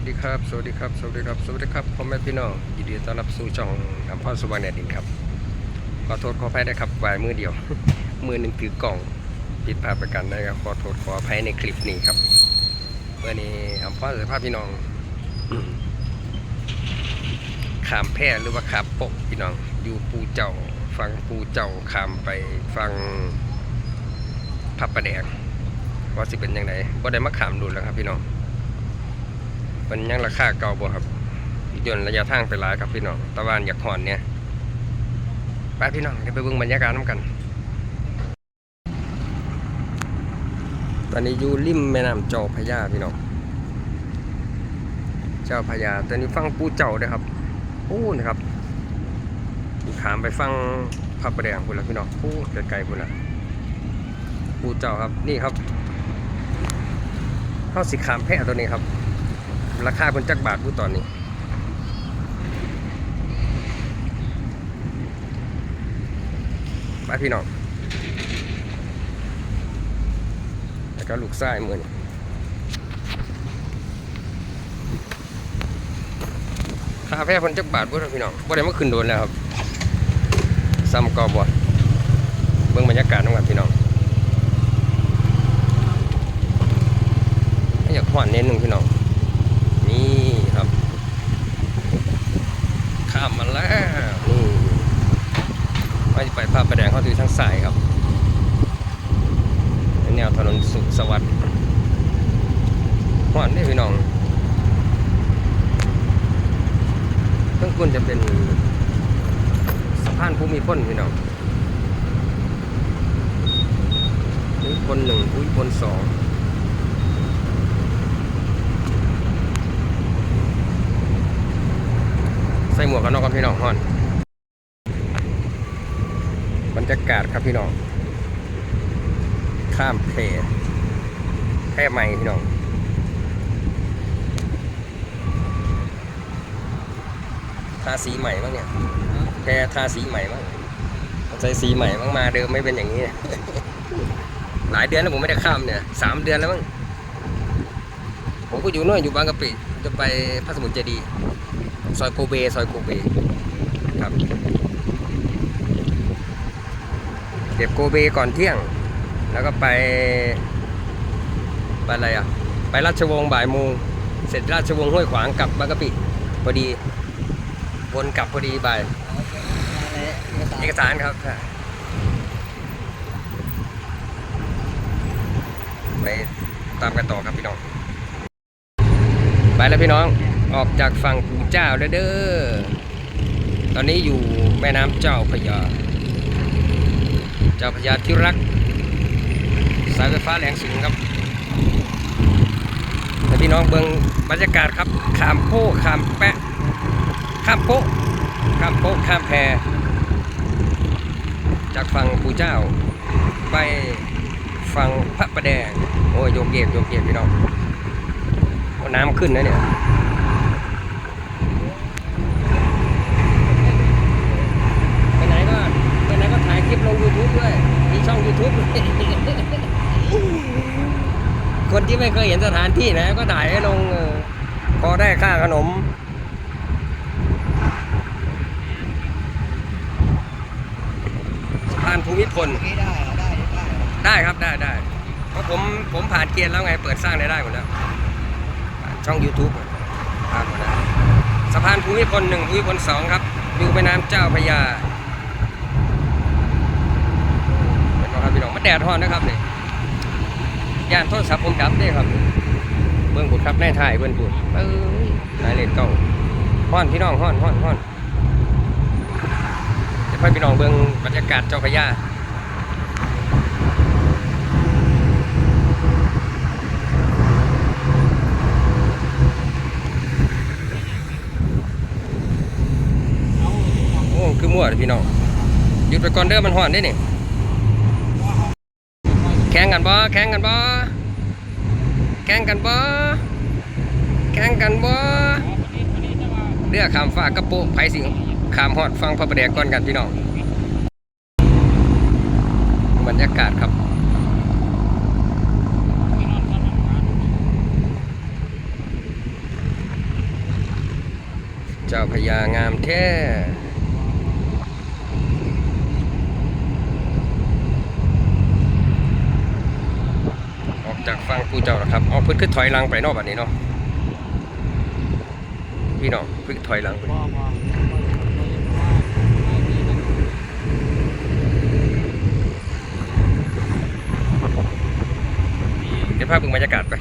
วัสดีครับ สวัสดีครับ สวัสดีครับ สวัสดีครับพ่อแม่พี่น้องยินดีต้อนรับสู่ช่องอัมพรสุวรรณดินครับ ขอโทษขออภัยนะครับวายมือเดียว มือหนึ่งถือกล่องผิดพลาดประกันนะครับ ขอโทษขออภัยในคลิปนี้ครับเมื่อนี้อัมพรสภาพพี่น้องขามแพร่หรือว่าขามปกพี่น้อง อยู่ปูเจ้า ฟังปูเจ้าขามไปฟังพับประแดงว่าสิเป็นยังไงก็ได้มาขามดูแล้วครับพี่น้อง มันยังราคาเก่าบ่ครับย่นระยะทางไปหลายครับพี่น้องตะวันอยากหอนเนี่ยไปพี่น้องไปเบิ่งบรรยากาศน้ำกัน ตอนนี้อยู่ริมแม่น้ำเจ้าพระยาพี่น้องเจ้าพระยาตอนนี้ฟังปูเจ้าเด้อครับปูนะครับขามไปฟังพระประแดงพุ่นละพี่น้องปูไกลๆพุ่นละปูเจ้าครับนี่ครับเข้าสิขามแพะตัวนี้ครับ ราคาเป็นจักบาทผู้ตอนนี้ไปพี่น้องแล้วก็ลูกไส้เมือนี่ค่าแพ้เพันจักบาทผู้พี่น้องบ่ได้มาขึ้นโดนแล้วครับซ้ำกอบดเบิ่งบรรยากาศน้องกันพี่น้องอยากหวานเน้นหนึ่งพี่น้อง นี่ครับ ข้ามมาแล้วนี่ไม่ไปภาพประแดงเข้าถือทางสายครับ แนวถนนสุขสวัสดิ์หวานนี่พี่น้องเครื่องกุนจะเป็นสะพานภูมิพลพี่น้องภูมิพลหนึ่งภูมิพลสอง ส่หมวกกันน็อกกับพี่น้องฮอนบรรยากาศครับพี่น้อง ข้ามเพลแค่ใหม่พี่น้องทาสีใหม่บ้างเนี่ยแค่ทาสีใหม่บ้างใส่สีใหม่บ้างมาเดิมไม่เป็นอย่างนี้ หลายเดือนแล้วผมไม่ได้ข้ามเนี่ยสามเดือนแล้วมั้งผมก็อยู่นู่นอยู่บางกะปิจะไปพระสมุทรเจดีย์ ซอยโกเบซอยโกเบครับเก็บโกเบก่อนเที่ยง แล้วก็ไป ไปอะไรอะ ไปราชวงศ์บ่ายโมงเสร็จราชวงศ์ห้วยขวางกลับบางกะปิพอดีวนกลับพอดีบ่ายเอกสารครับไปตามกันต่อครับพี่น้อง ไปแล้วพี่น้อง ออกจากฝั่งปู่เจ้าแล้วเด้อ ตอนนี้อยู่แม่น้ำเจ้าพยา เจ้าพยาที่รัก สายไฟฟ้าแรงสูงครับพี่น้องเบิงบรรยากาศครับขามโพขามแปะข้ามโพข้ามโพข้ามแพจากฝั่งปู่เจ้า ไปฝั่งพระประแดง โอ้ยโยกเยกโยกเยกพี่น้องน้ำขึ้นนะเนี่ย ไปไหนก็ไปไหนก็ถ่ายคลิปลง YouTube ด้วย มีช่อง YouTube ด้วย คนที่ไม่เคยเห็นสถานที่นะ ก็ถ่ายให้ลงพอได้ค่าขนม สะพานภูมิพลได้ได้ได้ได้ครับได้ได้เพราะผมผมผ่านเกณฑ์แล้วไงเปิดสร้างได้ได้หมดแล้วช่อง YouTube ผ่านหมดแล้วสะพานภูมิพลหนึ่งภูมิพลสองครับอยู่แม่น้ำเจ้าพระยาเป็นไงครับพี่น้องมันแดดร้อนนะครับเนี่ย ย่านโทรศัพท์ผมดับเด้ครับ เบื้องบุดครับแน่ถ่ายเบื้องบุดเอ้ยนายเลนเก่าห้อนพี่น้องห้อนห้อนห้อนเดี๋ยวให้พี่น้องเบื้องบรรยากาศเจ้าพระยาโอ้คือมั่วเลยพี่น้องหยุดไปก่อนเด้อมันห่อนได้นี่ แข่งกันบ่แข่งกันบ่แข่งกันบ่แข่งกันบ่เรือขามฟ้ากระโปงไผสิงขามฮอดฟังพระประแดงก่อนกันพี่น้องบรรยากาศครับเจ้าพญางามแท้ออกจากฟัง ผู้เจ้าแล้วครับเอาพิ่นขึ้นถอยหลังไปนอกบัดนี้เนาะพี่น้องพิ่งถอยหลังไปเดี๋ยวพาเบิ่งบรรยากาศไป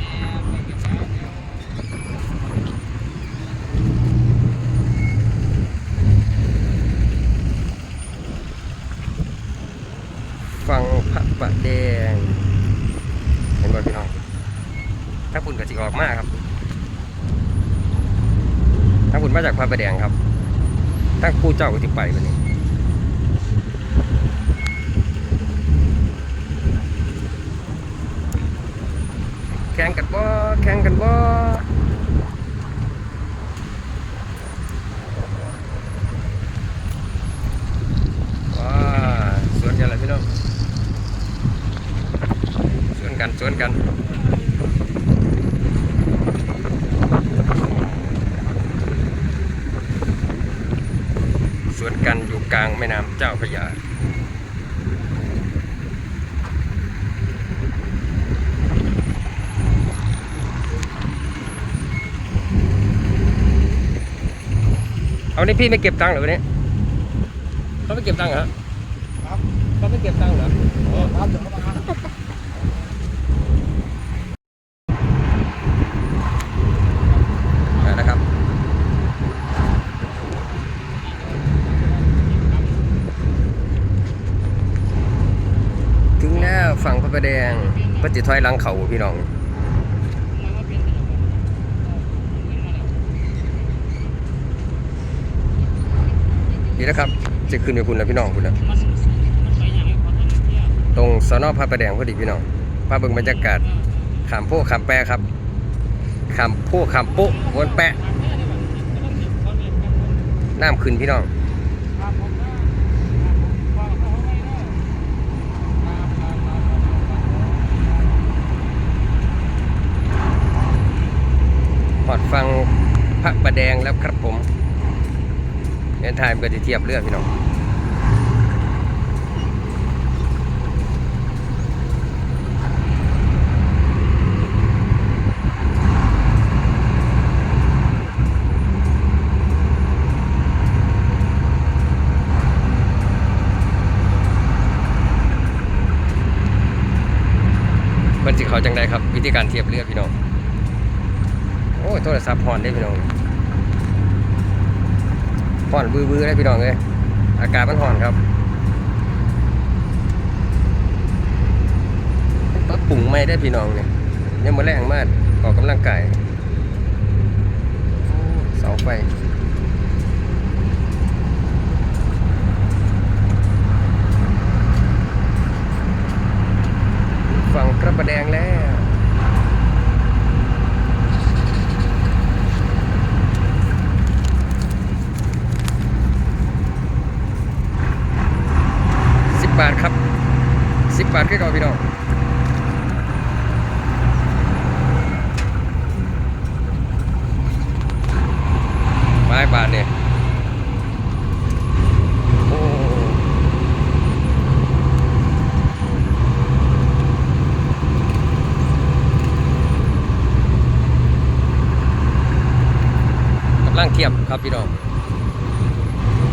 ฟังพระประแดงเห็นบ่พี่น้อง ถ้าคุณกับสิออกมากครับถ้าคุณมาจากพระประแดงครับถ้าผู้เจ้าก็สิไปวันนี้แข่งกันบ่แข่งกันบ่ว้าสวนกันเลยพี่น้องสวนกันสวนกันสวน กันอยู่กลางแม่น้ำเจ้าพระยาเอานี่พี่ไม่เก็บตังค์เหรอวันนี้เขาไม่เก็บตังค์เหรอครับเขาไม่เก็บตังค์เหรอเออครับเดี๋ยวเข้ามาอ่านะครับ ถึงแล้วฝั่งพระ ประแดงปฏิถอยหลังเขาพี่น้องนี่นะครับจะขึ้นไปคุณแล้วพี่น้องคุณนะตรงสนอพระประแดงพอดีพี่น้องพาเบิ่งบรรยากาศขามโพขามแปะครับขามโพขามโป๊ะวนแปะน้ำขึ้นพี่น้อง หอดฟังพระประแดงแล้วครับผมเดินทางเพื่อที่เทียบเรือพี่น้องมันสิเขาจังไดครับ วิธีการเทียบเรือพี่น้อง อ้ยโทรศัพท์ฮอนได้พี่น้องฮอนบื้อๆได้พี่น้องเลยอากาศมันฮอนครับปรับปรุงไม่ได้พี่น้องเนี่ยยังมาแรงมากออกกำลังกายโอ้เสาไฟฝั่งพระประแดงแล้ว สิบบาทครับสิ บาทแค่ก่อนพี่น้องไม้บาทเนี่ยโอ้กำลังเทียบครับพี่น้อง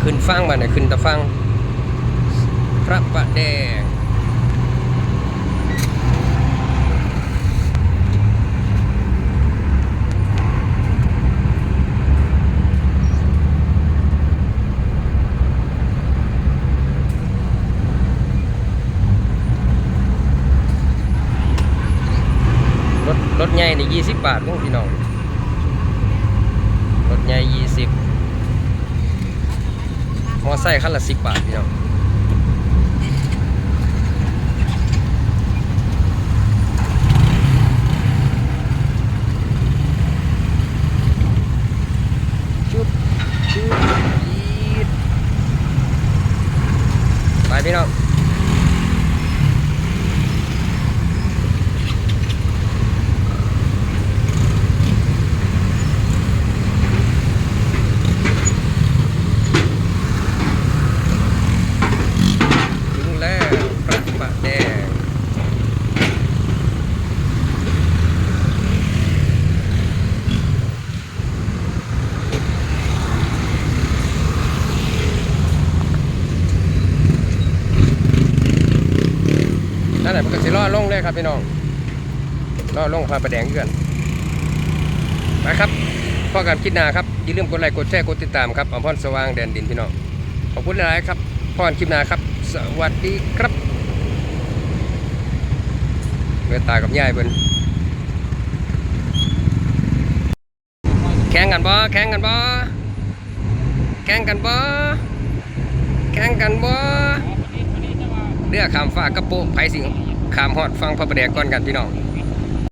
ขึ้นฟังมาเนี่ยขึ้นตะฟังพระประแดงรถรถใหญ่ นี่ยี่สิบบาทเองพี่น้องรถใหญ่ยี่สิบมอไซค์คันละสิบบาทพี่น้อง ชุบชุบยีดไปพี่น้อง ก็สิล่อลงเลยครับพี่น้องล่อลงพาประแดงเกือนไปครับพอกันคิดหนาครับอย่าลืมกดไลค์กดแชร์กดติดตามครับอมพรสว่างแดนดินพี่น้องขอบคุณหลายครับพรคลิปหนาครับ สวัสดีครับเมตากับยายเพิ่นแข่งกันบ่แข่งกันบ่แข่งกันบ่แข่งกันบ่เรือขามฟ้ากระโปงไผสิง ขามฮอดฟังพระประแดงก่อนกันพี่น้อง